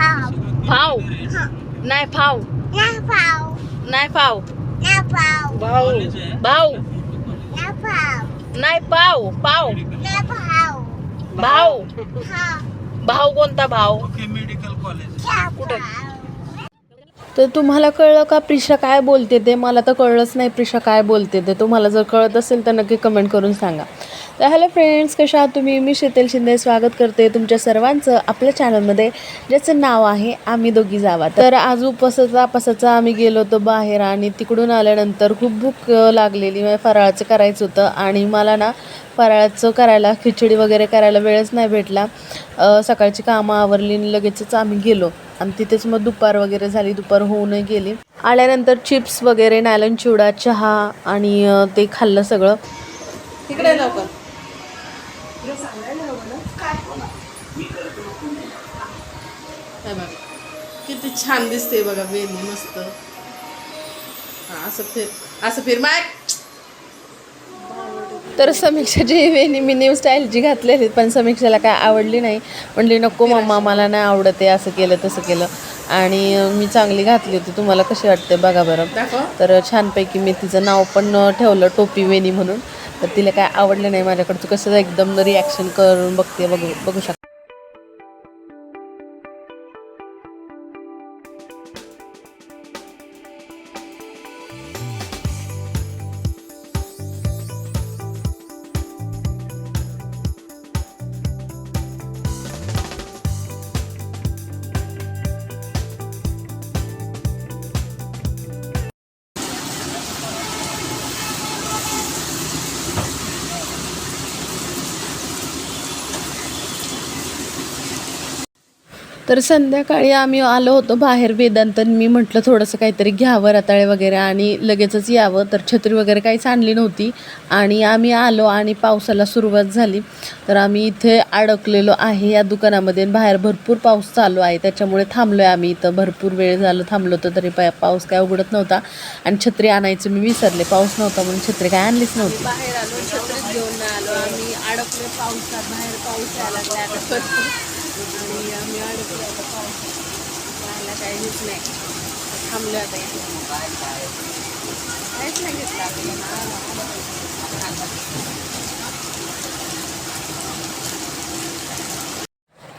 फाव फाव नाही फाव ना फाव नाही फाव ना फाव भाऊ भाऊ ना फाव नाही पाव पाव ना फाव भाऊ भाऊ कोणता भाऊ क्या कुठे? फाव तर तुम्हाला कळलं का प्रिशा काय बोलते ते? मला तर कळलंच नाही प्रिशा काय बोलते ते. तुम्हाला जर कळत असेल तर नक्की कमेंट करून सांगा. तर हॅलो फ्रेंड्स कशा आहात तुम्ही? मी शीतल शिंदे स्वागत करते तुमच्या सर्वांचं आपल्या चॅनलमध्ये ज्याचं नाव आहे आम्ही दोघी जावा. तर आज उपसाचा पसाचा आम्ही गेलो होतो बाहेर आणि तिकडून आल्यानंतर खूप भूक लागलेली. म्हणजे फराळाचं करायचं होतं आणि मला ना फराळाचं करायला खिचडी वगैरे करायला वेळच नाही भेटला. सकाळची कामं आवरली आणि लगेचच आम्ही गेलो. आणि तिथेच मग दुपार वगैरे झाली. दुपार होऊनही गेली. आल्यानंतर चिप्स वगैरे नायलन चिवडा चहा आणि ते खाल्लं सगळं. तिकडे लवकर हे बघ. किती छान दिसते बघा वेणी मस्त. हा असं फिर असं फिर माय. तर समीक्षाची वेणी मी न्यू स्टाईलची घातलेली पण समीक्षाला काय आवडली नाही. म्हणली नको मम्मा मला नाही आवडत आहे असं केलं तसं केलं. आणि मी चांगली घातली होती. तुम्हाला कशी वाटते बघा बरं. तर छानपैकी मी तिचं नाव पण ठेवलं टोपी वेणी म्हणून. तर तिला काय आवडलं नाही माझ्याकडचं कसं एकदम रिॲक्शन करून बघते बघू बघू शकते. तर संध्याकाळी आम्ही आलो होतो बाहेर वेदांत मी म्हटलं थोडंसं काहीतरी घ्यावं रताळे वगैरे आणि लगेचच यावं. तर छत्री वगैरे काहीच आणली नव्हती. आणि आम्ही आलो आणि पावसाला सुरुवात झाली. तर आम्ही इथे अडकलेलो आहे या दुकानामध्ये बाहेर भरपूर पाऊस चालू आहे. त्याच्यामुळे थांबलो आहे आम्ही इथं. भरपूर वेळ झालं थांबलो होतो तरी पा पाऊस काय उघडत नव्हता. आणि छत्री आणायचं मी विसरले. पाऊस नव्हता म्हणून छत्री काय आणलीच नव्हती. बाहेर आलो छत्री घेऊन आलो. आम्ही अडकले पावसात. बाहेर पाऊस यायला लागला. आता आणि आम्ही अडकलो आता पावसात पाहायला काही हेच नाही थांबलं आता काहीच नाही घेतलं आपल्याला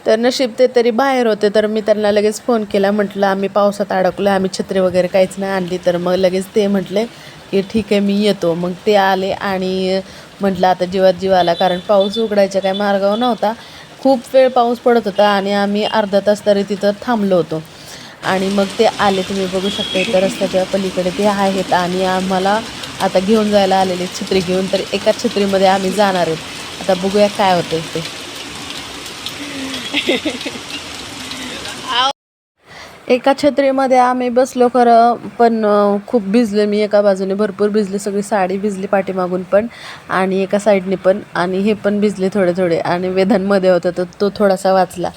तर नशीब ते तरी बाहेर होते तर मी त्यांना लगेच फोन केला. म्हटलं आम्ही पावसात अडकलो आम्ही छत्री वगैरे काहीच नाही आणली. तर मग लगेच ते म्हटले की ठीक आहे मी येतो. मग ते आले आणि म्हटलं आता जीवात जीव आला कारण पाऊस उघडायचा काय मार्गावर नव्हता. खूप वेळ पाऊस पडत होता आणि आम्ही अर्धा तास तरी तिथं थांबलो होतो. आणि मग ते आले तुम्ही बघू शकता इथं रस्त्याच्या पलीकडे ते आहेत आणि आम्हाला आता घेऊन जायला आलेले छत्री घेऊन. तर एकाच छत्रीमध्ये आम्ही जाणार आहेत. आता बघूया काय होतं ते. एका छत्रीमध्ये आम्ही बसलो खरं पण खूप भिजले मी. एका बाजूने भरपूर भिजले सगळी साडी भिजली पाठीमागून पण आणि एका साईडने पण आणि हे पण भिजले थोडे थोडे. आणि वेधांमध्ये होतं तर तो थोडासा वाचला.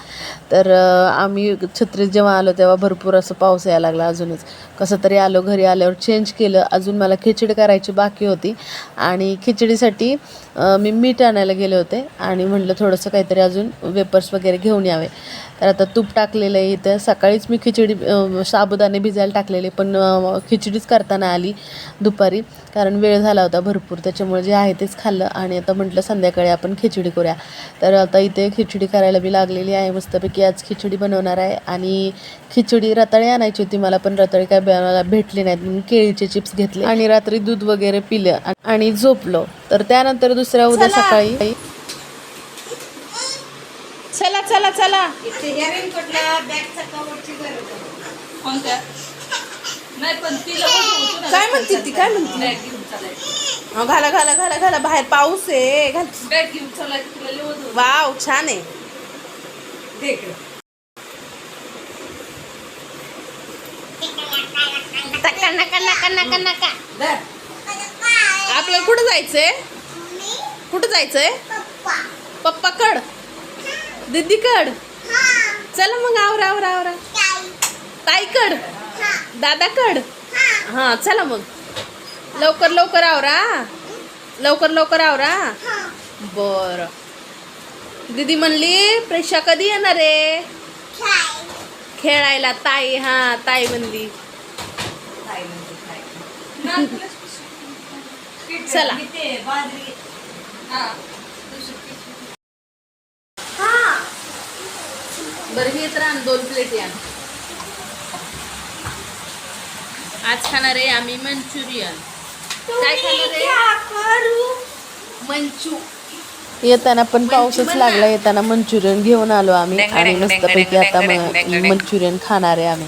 तर आम्ही छत्रीत जेव्हा आलो तेव्हा भरपूर असं पाऊस यायला लागला अजूनच. कसं तरी आलो घरी आल्यावर चेंज केलं. अजून मला खिचडी करायची बाकी होती. आणि खिचडीसाठी मी मीठ आणायला गेले होते. आणि म्हटलं थोडंसं काहीतरी अजून वेपर्स वगैरे घेऊन यावे. तर आता तूप टाकलेलं आहे इथं. सकाळीच मी खिचडी साबुदाणे भिजायला टाकलेले पण खिचडीच करताना आली दुपारी. कारण वेळ झाला होता भरपूर. त्याच्यामुळे जे आहे तेच खाल्लं. आणि आता म्हटलं संध्याकाळी आपण खिचडी करूया. तर आता इथे खिचडी करायला बी लागलेली आहे. मस्तपैकी आज खिचडी बनवणार आहे. आणि खिचडी रताळी आणायची होती मला पण रताळी काय मला भेटली नाहीत म्हणून केळीचे चिप्स घेतले. आणि रात्री दूध वगैरे पिलं आणि झोपलो. तर त्यानंतर दुसऱ्या उद्या चला. सकाळी चला चला चला. काय म्हणते ती? काय म्हणते? घाला घाला घाला घाला. बाहेर पाऊस आहे. घाल. वाव छान आहे. नका नका नका नका नका. आपल्याला कुठं जायचंय? कुठं जायचंय? पप्पा पप्पाकड दीदीकड हा चला मग आवरा आवरा आवरा. ताई ताईकड हा दादाकड हा हा चला मग. लवकर लवकर आवरा. लवकर लवकर आवरा. बर. दीदी म्हणली प्रेक्षा कधी येणार आहे? खेळायला. ताई हा ताई म्हणली. चला. बरं हे तर आण दोन प्लेटी आण. आज खाणार आहे आम्ही मंचुरियन. काय खाणार आहे? मंचू. येताना पण पाऊसच लागला येताना मंचुरियन घेऊन आलो आम्ही. आणि मस्तपैकी आता म- मंचुरियन खाणार आहे आम्ही.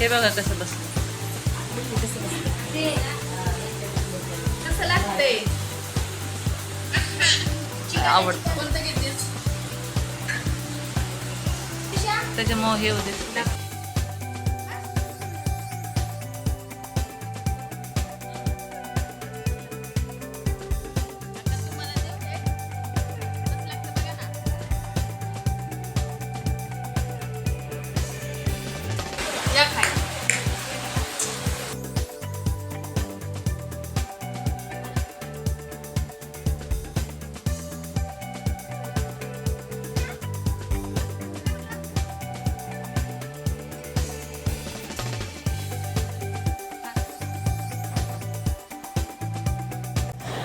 हे बघा कसं बसलं. कसं लागतंय? आवडतं. कोणतं त्याच्यामुळे हे होते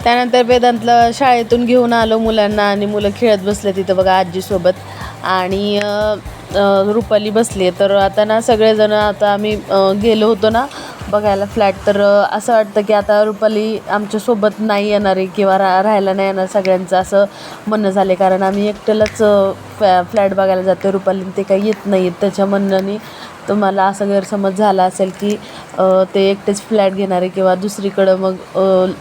त्यानंतर वेदांतला शाळेतून घेऊन आलो मुलांना आणि मुलं खेळत बसले तिथं बघा आजीसोबत. आणि रुपाली बसली. तर आता ना सगळेजण आता आम्ही गेलो होतो ना बघायला फ्लॅट. तर असं वाटतं की आता रुपाली आमच्यासोबत नाही येणार आहे किंवा रा राहायला नाही येणार सगळ्यांचं असं म्हणणं झालं. आहे कारण आम्ही एकट्यालाच फ्लॅ फ्लॅट बघायला जातो. रुपाली ते काही येत नाही आहेत त्याच्या म्हणण्याने तुम्हाला असा गैरसमज झाला असेल की ते एकटेच फ्लॅट घेणार आहे किंवा दुसरीकडं मग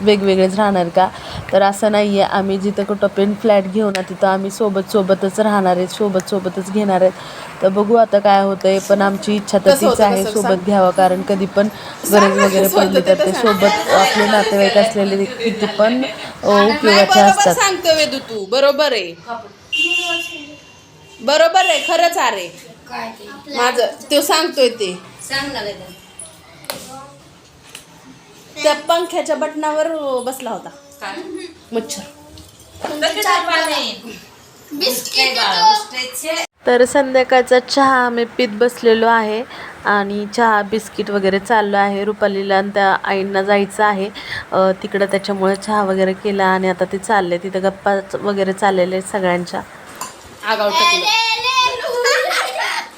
वेगवेगळेच राहणार का? तर असं नाही आहे आम्ही जिथं कुठं पण फ्लॅट घेऊ ना तिथं आम्ही सोबत सोबतच राहणार आहेत सोबत सोबतच घेणार आहेत. तर बघू आता काय होतं आहे पण आमची इच्छा तर तीच आहे? सोबत घ्यावं. कारण कधी पण गरज वगैरे पडली तर ते सोबत आपले नातेवाईक असलेले किती पण उपयोगाचे असतात. सांगतो वेदू तू. बरोबर आहे. बरोबर आहे खरंच अरे माझं तो सांगतोय ते. त्या पंख्याच्या बटनावर बसला होता. मच्छर. तर संध्याकाळचा चहा आम्ही पीत बसलेलो आहे आणि चहा बिस्किट वगैरे चाललं आहे. रुपालीला आणि त्या आईंना जायचं आहे. तिकडं त्याच्यामुळे चहा वगैरे केला आणि आता ते चालले. तिथं गप्पा वगैरे चाललेले आहेत सगळ्यांच्या. आगाव टाकलं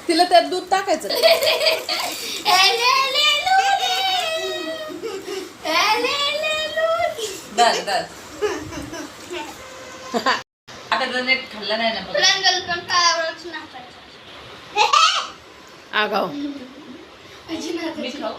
तिला त्यात दूध टाकायचं. दर दर आता डोनेट खाल्लं नाही ना बघ. आगाव. मी खाऊ?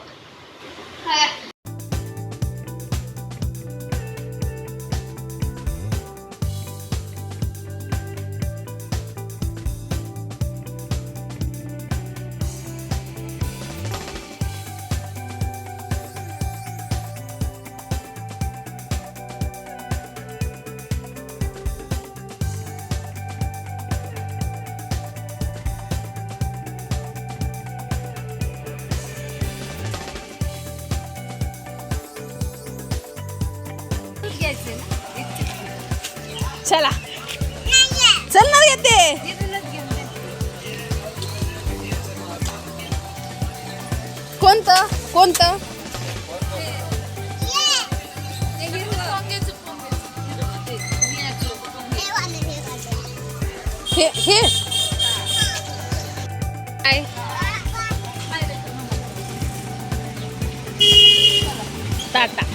चला चल ना येते कोणतं कोणतं हे हे काय टाटा